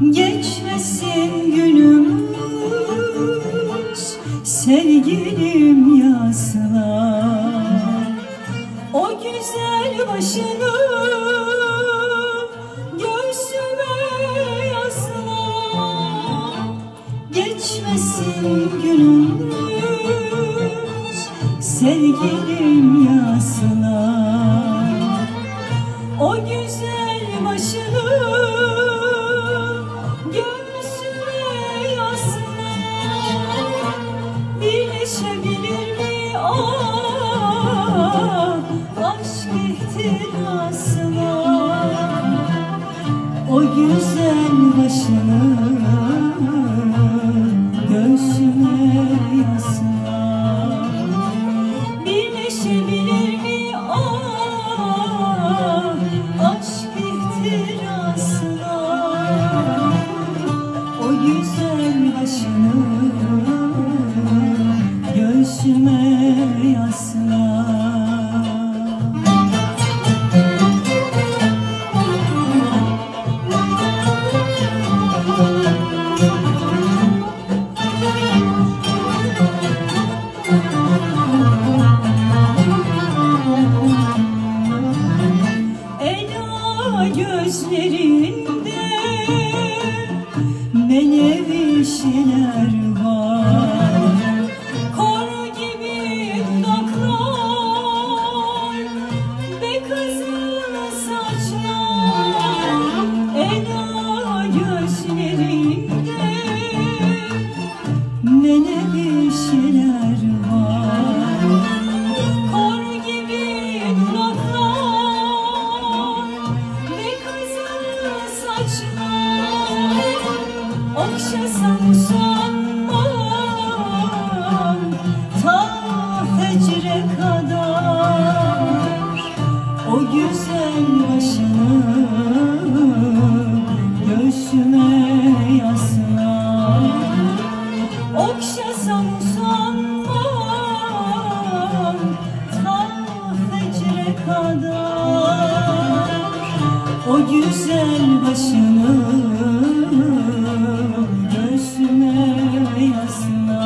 Geçmesin günümüz Sevgilim yasla O güzel başını Göğsüme yasla Geçmesin günümüz Sevgilim yasla aşk ihtirasla O güzel başını göğsüme yasla Birleşebilir mi ah aşk ihtirasla menevişler var. Kor gibi dudaklar ve kızıl saçlar. Ela gözlerinde menevişler var. Kor O güzel başını göğsüme yasla.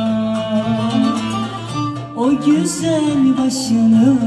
O güzel başını